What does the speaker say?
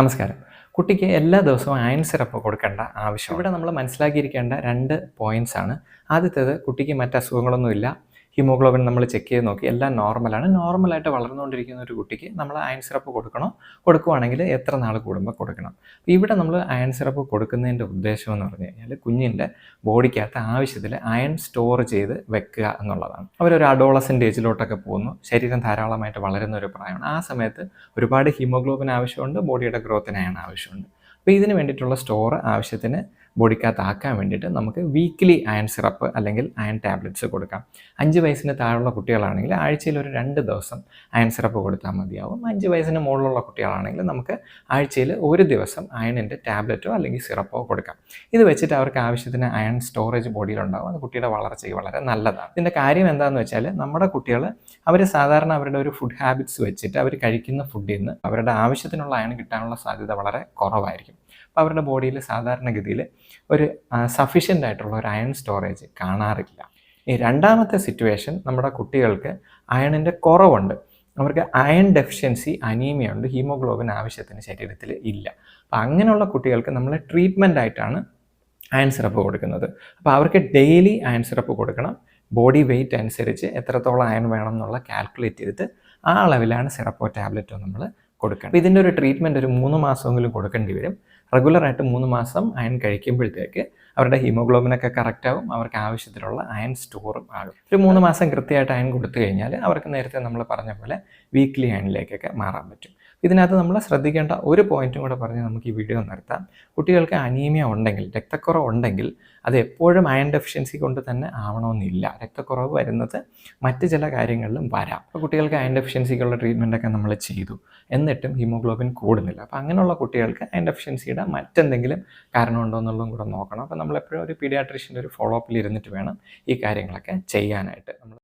നമസ്കാരം. കുട്ടിക്ക് എല്ലാ ദിവസവും അയൺ സിറപ്പ് കൊടുക്കേണ്ട ആവശ്യം. ഇവിടെ നമ്മൾ മനസ്സിലാക്കിയിരിക്കേണ്ട രണ്ട് പോയിന്റ്സ് ആണ്. ആദ്യത്തേത് കുട്ടിക്ക് മറ്റ് അസുഖങ്ങളൊന്നുമില്ല. ഹിമോഗ്ലോബിൻ നമ്മൾ ചെക്ക് ചെയ്ത് നോക്കി എല്ലാം നോർമലാണ് നോർമലായിട്ട് വളർന്നുകൊണ്ടിരിക്കുന്ന ഒരു കുട്ടിക്ക് നമ്മൾ അയൺ സിറപ്പ് കൊടുക്കണം? കൊടുക്കുവാണെങ്കിൽ എത്ര നാൾ കൂടുമ്പോൾ കൊടുക്കണം? ഇവിടെ നമ്മൾ അയൺ സിറപ്പ് കൊടുക്കുന്നതിന്റെ ഉദ്ദേശം എന്ന് പറഞ്ഞു കഴിഞ്ഞാൽ കുഞ്ഞിന്റെ ബോഡിക്കകത്ത് ആവശ്യത്തിൽ അയൺ സ്റ്റോർ ചെയ്ത് വെക്കുക എന്നുള്ളതാണ്. അവരൊരു അഡോളസിന്റെ ഏജിലോട്ടൊക്കെ പോകുന്നു. ശരീരം ധാരാളമായിട്ട് വളരുന്ന ഒരു പ്രായമാണ്. ആ സമയത്ത് ഒരുപാട് ഹീമോഗ്ലോബിൻ ആവശ്യമുണ്ട് ബോഡിയുടെ ഗ്രോത്തിന് അയൺ ആവശ്യമുണ്ട്. അപ്പോൾ ഇതിന് വേണ്ടിയിട്ടുള്ള സ്റ്റോർ ആവശ്യത്തിന് ബോഡിക്കകത്ത് ആക്കാൻ വേണ്ടിയിട്ട് നമുക്ക് വീക്ക്ലി അയൺ സിറപ്പ് അല്ലെങ്കിൽ അയൺ ടാബ്ലറ്റ്സ് കൊടുക്കാം. അഞ്ച് വയസ്സിന് താഴെയുള്ള കുട്ടികളാണെങ്കിൽ ആഴ്ചയിൽ ഒരു രണ്ട് ദിവസം അയൺ സിറപ്പ് കൊടുത്താൽ മതിയാവും. അഞ്ച് വയസ്സിന് മുകളിലുള്ള കുട്ടികളാണെങ്കിൽ നമുക്ക് ആഴ്ചയിൽ ഒരു ദിവസം അയണിന്റെ ടാബ്ലറ്റോ അല്ലെങ്കിൽ സിറപ്പോ കൊടുക്കാം. ഇത് വെച്ചിട്ട് അവർക്ക് ആവശ്യത്തിന് അയൺ സ്റ്റോറേജ് ബോഡിയിലുണ്ടാവും. അത് കുട്ടിയുടെ വളർച്ചയ്ക്ക് വളരെ നല്ലതാണ്. ഇതിന്റെ കാര്യം എന്താണെന്ന് വെച്ചാൽ നമ്മുടെ കുട്ടികൾ അവർ സാധാരണ അവരുടെ ഒരു ഫുഡ് ഹാബിറ്റ്സ് വെച്ചിട്ട് അവർ കഴിക്കുന്ന ഫുഡിൽ നിന്ന് അവരുടെ ആവശ്യത്തിനുള്ള അയൺ കിട്ടാനുള്ള സാധ്യത വളരെ കുറവായിരിക്കും. അപ്പോൾ അവരുടെ ബോഡിയിൽ സാധാരണഗതിയിൽ ഒരു സഫീഷ്യന്റ് ആയിട്ടുള്ള ഒരു അയൺ സ്റ്റോറേജ് കാണാറില്ല. ഈ രണ്ടാമത്തെ സിറ്റുവേഷൻ നമ്മുടെ കുട്ടികൾക്ക് അയണിന്റെ കുറവുണ്ട്. അവർക്ക് അയൺ ഡെഫിഷ്യൻസി അനീമിയ ഉണ്ട് ഹീമോഗ്ലോബിൻ ആവശ്യത്തിന് ശരീരത്തിൽ ഇല്ല. അപ്പം അങ്ങനെയുള്ള കുട്ടികൾക്ക് നമ്മൾ ട്രീറ്റ്മെന്റ് ആയിട്ടാണ് അയൺ സിറപ്പ് കൊടുക്കുന്നത്. അപ്പോൾ അവർക്ക് ഡെയിലി അയൺ സിറപ്പ് കൊടുക്കണം. ബോഡി വെയിറ്റ് അനുസരിച്ച് എത്രത്തോളം അയൺ വേണം എന്നുള്ള കാൽക്കുലേറ്റ് ചെയ്തിട്ട് ആ അളവിലാണ് സിറപ്പോ ടാബ്ലറ്റോ നമ്മൾ കൊടുക്കണം ഇതിന്റെ ഒരു ട്രീറ്റ്മെന്റ് ഒരു മൂന്ന് മാസമെങ്കിലും കൊടുക്കേണ്ടി വരും. റെഗുലറായിട്ട് മൂന്ന് മാസം അയൺ കഴിക്കുമ്പോഴത്തേക്ക് അവരുടെ ഹീമോഗ്ലോബിനൊക്കെ കറക്റ്റ് ആവും അവർക്ക് ആവശ്യത്തിലുള്ള അയൺ സ്റ്റോറും ആകും. ഒരു മൂന്ന് മാസം കൃത്യമായിട്ട് അയൺ കൊടുത്തു കഴിഞ്ഞാൽ അവർക്ക് നേരത്തെ നമ്മൾ പറഞ്ഞ പോലെ വീക്ക്ലി അയണിലേക്കൊക്കെ മാറാൻ പറ്റും. ഇതിനകത്ത് നമ്മൾ ശ്രദ്ധിക്കേണ്ട ഒരു പോയിന്റും കൂടെ പറഞ്ഞ് നമുക്ക് ഈ വീഡിയോ നിർത്താം. കുട്ടികൾക്ക് അനീമിയ ഉണ്ടെങ്കിൽ രക്തക്കുറവ് ഉണ്ടെങ്കിൽ അത് എപ്പോഴും അയൺ ഡെഫിഷ്യൻസി കൊണ്ട് തന്നെ ആവണമെന്നില്ല. രക്തക്കുറവ് വരുന്നത് മറ്റ് ചില കാര്യങ്ങളിലും വരാം. അപ്പോൾ കുട്ടികൾക്ക് അയൺ ഡെഫിഷ്യൻസിക്കുള്ള ട്രീറ്റ്മെന്റൊക്കെ നമ്മൾ ചെയ്തു. എന്നിട്ടും ഹീമോഗ്ലോബിൻ കൂടുന്നില്ല. അപ്പോൾ അങ്ങനെയുള്ള കുട്ടികൾക്ക് അയൺ ഡെഫിഷ്യൻസിയുടെ മറ്റെന്തെങ്കിലും കാരണമുണ്ടോ എന്നുള്ളതും കൂടെ നോക്കണം. അപ്പോൾ നമ്മളെപ്പോഴും ഒരു പീഡിയാട്രീഷ്യന്റെ ഒരു ഫോളോ അപ്പിൽ ഇരുന്നിട്ട് വേണം ഈ കാര്യങ്ങളൊക്കെ ചെയ്യാനായിട്ട്. നമ്മൾ